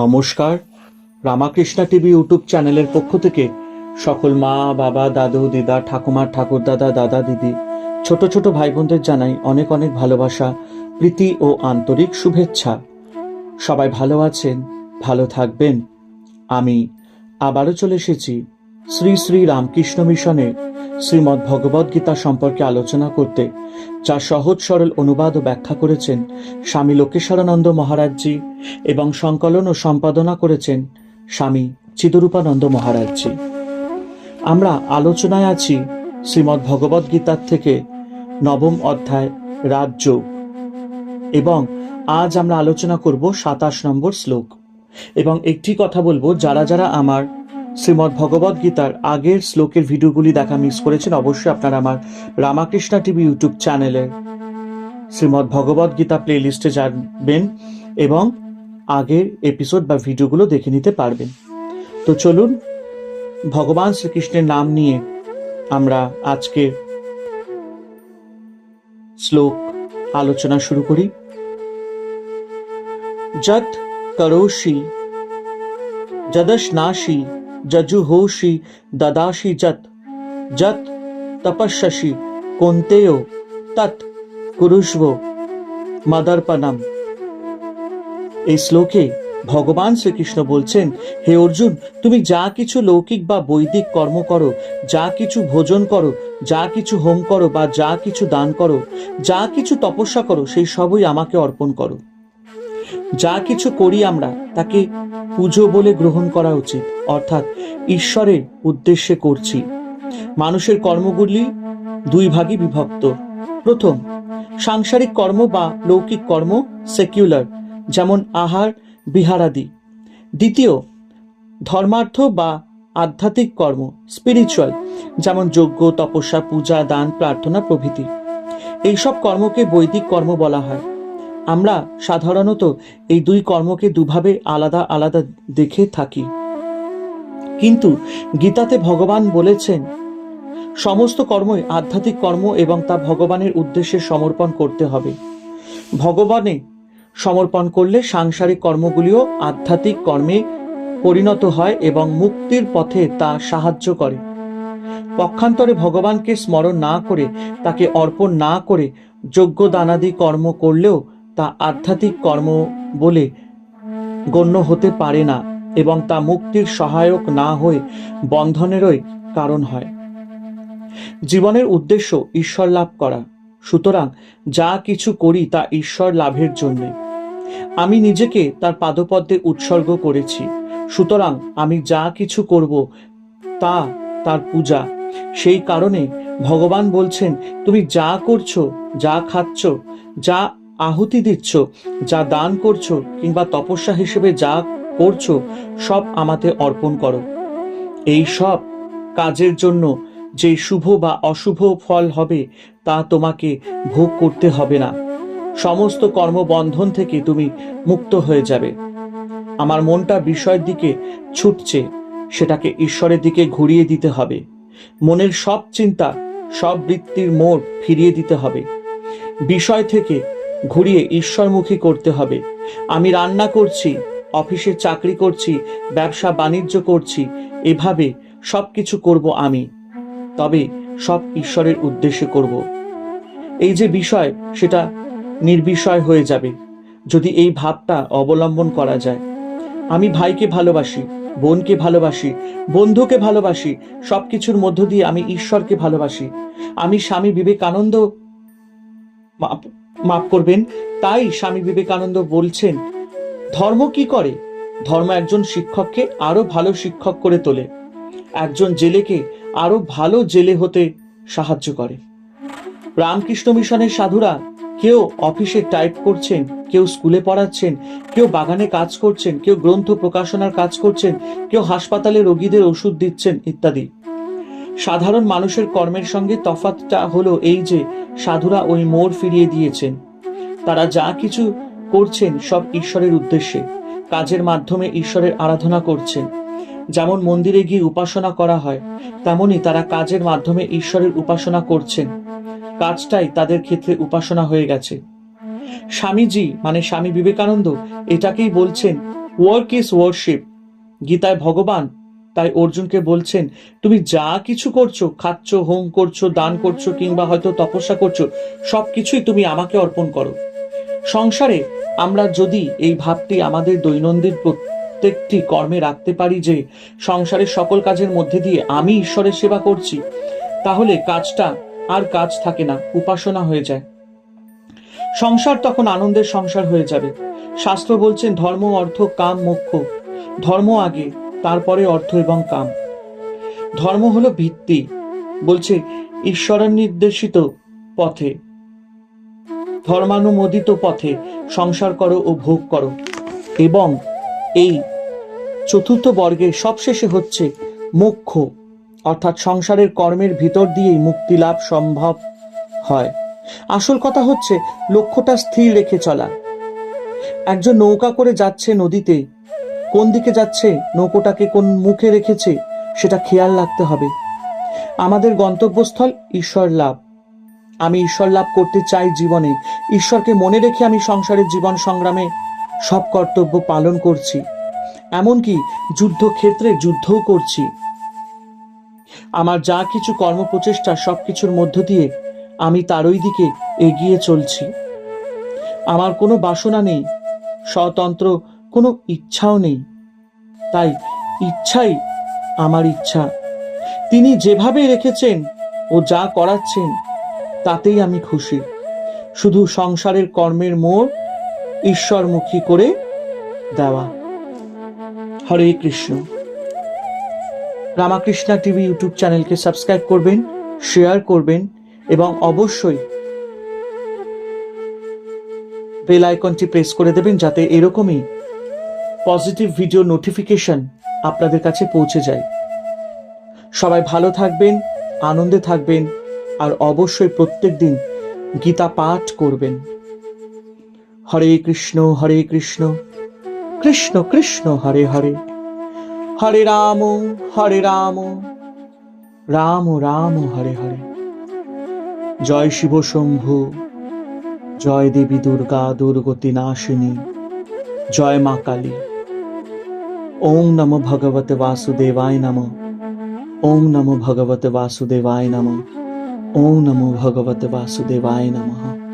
নমস্কার। Ramakrishna TV YouTube চ্যানেলের পক্ষ থেকে সকল মা, বাবা, দাদু, দিদা, ঠাকুমা ঠাকুরদাদা দাদা, দিদি ছোট ছোট ভাই বোনদের জানাই অনেক অনেক ভালোবাসা, প্রীতি ও আন্তরিক শুভেচ্ছা। সবাই ভালো আছেন, ভালো থাকবেন। আমি আবারও চলে এসেছি শ্রী শ্রী রামকৃষ্ণ মিশনের শ্রীমদ্ ভগবদ গীতা সম্পর্কে আলোচনা করতে যা সহজ সরল অনুবাদ ও ব্যাখ্যা করেছেন স্বামী লোকেশ্বরানন্দ মহারাজজি এবং সংকলন ও সম্পাদনা করেছেন স্বামী চিদরূপানন্দ মহারাজজি। আমরা আলোচনায় আছি শ্রীমদ্ ভগবদ গীতার থেকে নবম অধ্যায় রাজযোগ এবং আজ আমরা আলোচনা করব সাতাশ নম্বর শ্লোক এবং একটি কথা বলব, যারা যারা আমার শ্রীমদ্ ভগবদ গীতার আগের শ্লোকের ভিডিওগুলি দেখা মিস করেছেন, অবশ্যই আপনারা আমার রামাকৃষ্ণা টিভি ইউটিউব চ্যানেলে শ্রীমদ্ ভগবদ গীতা প্লে লিস্টে যাবেন এবং আগের এপিসোড বা ভিডিওগুলো দেখে নিতে পারবেন। তো চলুন, ভগবান শ্রীকৃষ্ণের নাম নিয়ে আমরা আজকে শ্লোক আলোচনা শুরু করি। যত করোষি যদশনাশি যজুহোষি দদাসি যত যত তপস্যসি কোন্তেয় তৎ কুরুষ্ব মদর্পণম। এই শ্লোকে ভগবান শ্রীকৃষ্ণ বলছেন, হে অর্জুন, তুমি যা কিছু লৌকিক বা বৈদিক কর্ম করো, যা কিছু ভোজন করো, যা কিছু হোম করো বা যা কিছু দান করো, যা কিছু তপস্যা করো, সেই সবই আমাকে অর্পণ করো। যা কিছু করি আমরা, তাকে পুজো বলে গ্রহণ করা উচিত, অর্থাৎ ঈশ্বরের উদ্দেশ্যে করছি। মানুষের কর্মগুলি দুই ভাগে বিভক্ত। প্রথম, সাংসারিক কর্ম বা লৌকিক কর্ম সেকুলার যেমন আহার বিহারাদি দ্বিতীয়, ধর্মার্থ বা আধ্যাত্মিক কর্ম স্পিরিচুয়াল যেমন যজ্ঞ, তপস্যা, পূজা, দান, প্রার্থনা প্রভৃতি। এইসব কর্মকে বৈদিক কর্ম বলা হয়। আমরা সাধারণত এই দুই কর্মকে দুভাবে আলাদা আলাদা দেখে থাকি। কিন্তু গীতাতে ভগবান বলেছেন, সমস্ত কর্মই আধ্যাত্মিক কর্ম এবং তা ভগবানের উদ্দেশ্যে সমর্পণ করতে হবে। ভগবানে সমর্পণ করলে সাংসারিক কর্মগুলিও আধ্যাত্মিক কর্মে পরিণত হয় এবং মুক্তির পথে তা সাহায্য করে। পক্ষান্তরে ভগবানকে স্মরণ না করে, তাকে অর্পণ না করে যোগ্য দানাদি কর্ম করলেও তা আধ্যাত্মিক কর্ম বলে গণ্য হতে পারে না এবং তা মুক্তির সহায়ক না হয়ে বন্ধনেরই কারণ হয়। জীবনের উদ্দেশ্য ঈশ্বর লাভ করা। সুতরাং যা কিছু করি তা ঈশ্বর লাভের জন্য। আমি নিজেকে তার পাদপদ্মে উৎসর্গ করেছি। সুতরাং আমি যা কিছু করব তা তার পূজা। সেই কারণে ভগবান বলছেন, তুমি যা করছ, যা খাচ্ছ, যা আহুতি দিচ্ছ, যা দান করছ কিংবা তপস্যা হিসেবে যা করছ, সব আমাতে অর্পণ করো। এই সব কাজের জন্য যে শুভ বা অশুভ ফল হবে, তা তোমাকে ভোগ করতে হবে না। সমস্ত কর্মবন্ধন থেকে তুমি মুক্ত হয়ে যাবে। আমার মনটা বিষয়ের দিকে ছুটছে, সেটাকে ঈশ্বরের দিকে ঘুরিয়ে দিতে হবে। মনের সব চিন্তা, সব বৃত্তির মোড় ফিরিয়ে দিতে হবে। বিষয় থেকে ঘুরিয়ে ঈশ্বরমুখী করতে হবে। আমি রান্না করছি, অফিসে চাকরি করছি, ব্যবসা বাণিজ্য করছি, এভাবে সব কিছু করব আমি। তবে সব ঈশ্বরের উদ্দেশ্যে করব। এই যে বিষয়, সেটা নির্বিষয় হয়ে যাবে, যদি এই ভাবটা অবলম্বন করা যায়। আমি ভাইকে ভালোবাসি, বোনকে ভালোবাসি, বন্ধুকে ভালোবাসি সব কিছুর মধ্য দিয়ে আমি ঈশ্বরকে ভালোবাসি। আমি স্বামী বিবেকানন্দ মাফ করবেন, তাই স্বামী বিবেকানন্দ বলছেন, ধর্ম কি করে? ধর্ম একজন শিক্ষককে আরও ভালো শিক্ষক করে তোলে। একজন জেলেকে আরও ভালো জেলে হতে সাহায্য করে। রামকৃষ্ণ মিশনের সাধুরা কেউ অফিসে টাইপ করছেন, কেউ স্কুলে পড়াচ্ছেন, কেউ বাগানে কাজ করছেন, কেউ গ্রন্থ প্রকাশনার কাজ করছেন, কেউ হাসপাতালে রোগীদের ওষুধ দিচ্ছেন ইত্যাদি। সাধারণ মানুষের কর্মের সঙ্গে তফাতটা হলো এই যে, সাধুরা ওই মোড় ফিরিয়ে দিয়েছেন। তারা যা কিছু করছেন সব ঈশ্বরের উদ্দেশ্যে, কাজের মাধ্যমে ঈশ্বরের আরাধনা করছেন। যেমন মন্দিরে গিয়ে উপাসনা করা হয়, তেমনি তারা কাজের মাধ্যমে ঈশ্বরের উপাসনা করছেন। কাজটাই তাদের ক্ষেত্রে উপাসনা হয়ে গেছে। স্বামীজি মানে স্বামী বিবেকানন্দ, এটাকেই বলছেন ওয়ার্ক ইজ ওয়ার্শিপ গীতায় ভগবান তাই অর্জুনকে বলছেন, তুমি যা কিছু করছ, খাচ্ছ, হোম করছ, দান করছ কিংবা হয়তো তপস্যা করছ, সবকিছুই তুমি আমাকে অর্পণ করো। সংসারে আমরা যদি এই ভাবটি আমাদের দৈনন্দিন প্রত্যেকটি কর্মে রাখতে পারি যে, সংসারের সকল কাজের মধ্যে দিয়ে আমি ঈশ্বরের সেবা করছি, তাহলে কাজটা আর কাজ থাকে না, উপাসনা হয়ে যায়। সংসার তখন আনন্দের সংসার হয়ে যাবে। শাস্ত্র বলছেন, ধর্ম অর্থ কাম, মোক্ষ। ধর্ম আগে তারপরে অর্থ এবং কাম। ধর্ম হলো ভিত্তি, বলছে ঈশ্বরের নির্দেশিত পথে। ধর্মানুমোদিত পথে সংসার করো ও ভোগ করো। এবং এই চতুর্থ বর্গে সবশেষে হচ্ছে মোক্ষ, অর্থাৎ সংসারের কর্মের ভিতর দিয়েই মুক্তি লাভ সম্ভব হয়। আসল কথা হচ্ছে লক্ষ্যটা স্থির রেখে চলা। একজন নৌকা করে যাচ্ছে নদীতে কোন দিকে যাচ্ছে, নৌকোটাকে কোন মুখে রেখেছে, সেটা খেয়াল রাখতে হবে। আমাদের গন্তব্যস্থল ঈশ্বর লাভ। আমি ঈশ্বর লাভ করতে চাই জীবনে। ঈশ্বরকে মনে রেখে আমি সংসারের জীবন সংগ্রামে সব কর্তব্য পালন করছি। এমনকি যুদ্ধক্ষেত্রে যুদ্ধও করছি। আমার যা কিছু কর্মপ্রচেষ্টা সবকিছুর মধ্য দিয়ে আমি তারই দিকে এগিয়ে চলছি। আমার কোনো বাসনা নেই। স্বতন্ত্র কোনো ইচ্ছাও নেই। তাই ইচ্ছাই আমার ইচ্ছা। তিনি যেভাবে রেখেছেন ও যা করাচ্ছেন, তাতেই আমি খুশি। শুধু সংসারের কর্মের মোড় ঈশ্বরমুখী করে দেওয়া। হরে কৃষ্ণ। রামাকৃষ্ণা টিভি ইউটিউব চ্যানেলকে সাবস্ক্রাইব করবেন, শেয়ার করবেন এবং অবশ্যই বেল আইকনটি প্রেস করে দেবেন যাতে এরকমই পজিটিভ ভিডিও নোটিফিকেশন আপনাদের কাছে পৌঁছে যায়। সবাই ভালো থাকবেন, আনন্দে থাকবেন, আর অবশ্যই প্রত্যেক দিন গীতা পাঠ করবেন। হরে কৃষ্ণ হরে কৃষ্ণ কৃষ্ণ কৃষ্ণ, হরে হরে। হরে রাম হরে রাম রাম রাম, হরে হরে। জয় শিব শম্ভু, জয় দেবী দুর্গা, দুর্গতি নাশিনী, জয় মা কালী। ওম নম ভগবতে বাসুদেবায় নম। ওম নম ভগবতে বাসুদেবায় নম। ওম নমো ভগবতে বাসুদেবায় নমঃ।